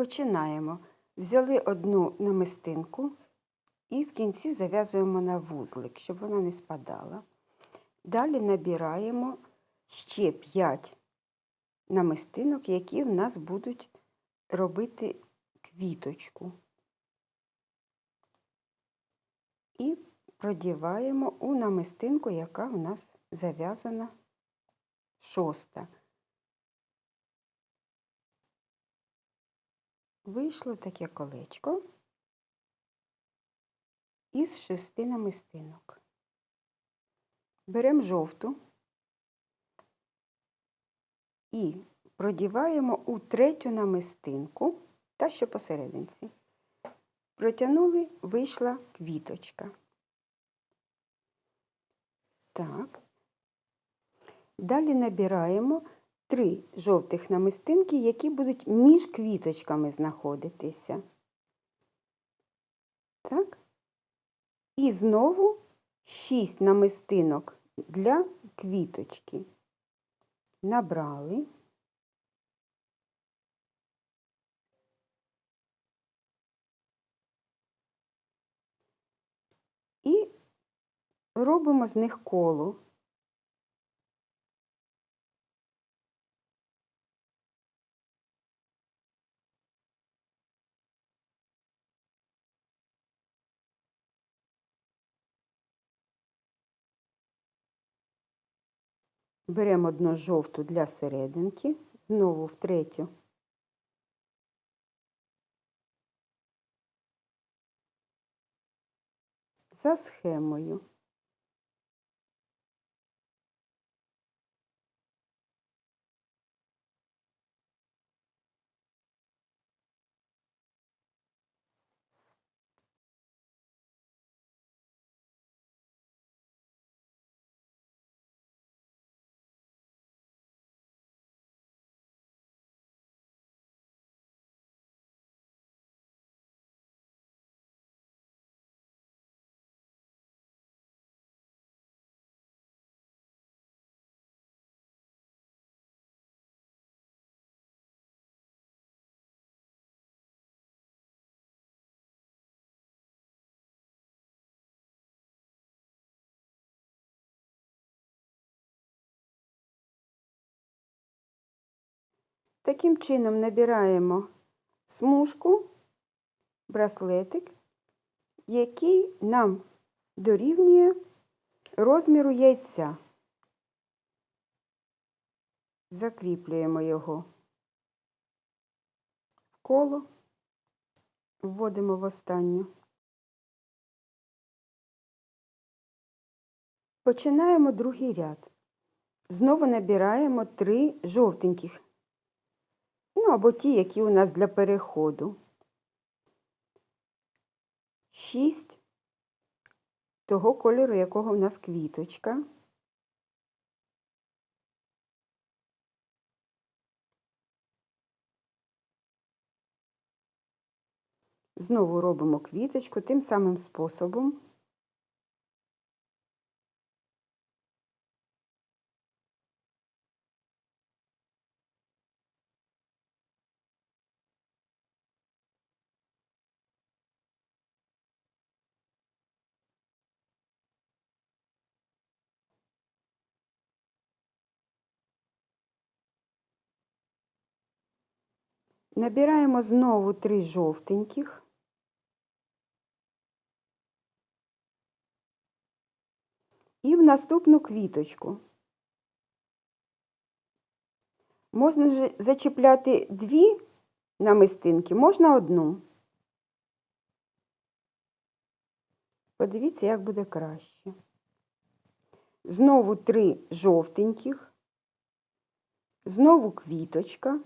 Починаємо. Взяли одну намистинку і в кінці зав'язуємо на вузлик, щоб вона не спадала. Далі набираємо ще 5 намистинок, які в нас будуть робити квіточку. І продіваємо у намистинку, яка в нас зав'язана шоста. Вийшло таке колечко із шести намистинок. Беремо жовту і продіваємо у третю намистинку, та що посерединці. Протягнули, вийшла квіточка. Так. Далі набираємо три жовтих намистинки, які будуть між квіточками знаходитися. Так. І знову шість намистинок для квіточки. Набрали. І робимо з них коло. Беремо одну жовту для серединки, знову в третю. За схемою. Таким чином набираємо смужку, браслетик, який нам дорівнює розміру яйця. Закріплюємо його в коло, вводимо в останню. Починаємо другий ряд. Знову набираємо три жовтеньких ну або ті, які у нас для переходу. Шість того кольору, якого в нас квіточка. Знову робимо квіточку тим самим способом. Набираємо знову три жовтеньких. І в наступну квіточку. Можна зачіпляти дві намистинки, можна одну. Подивіться, як буде краще. Знову три жовтеньких, знову квіточка.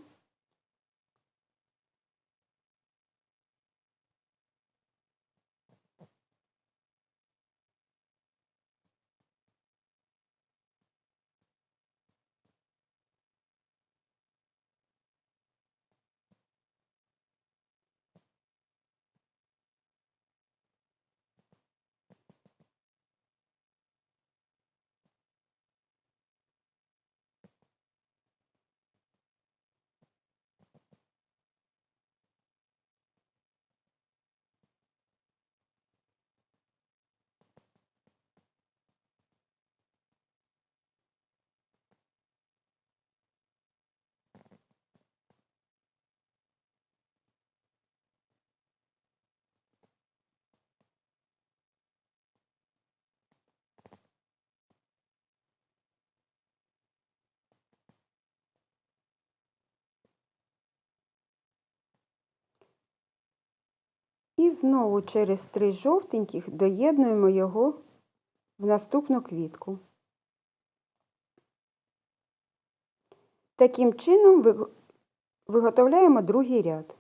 Знову через три жовтеньких доєднуємо його в наступну квітку. Таким чином виготовляємо другий ряд.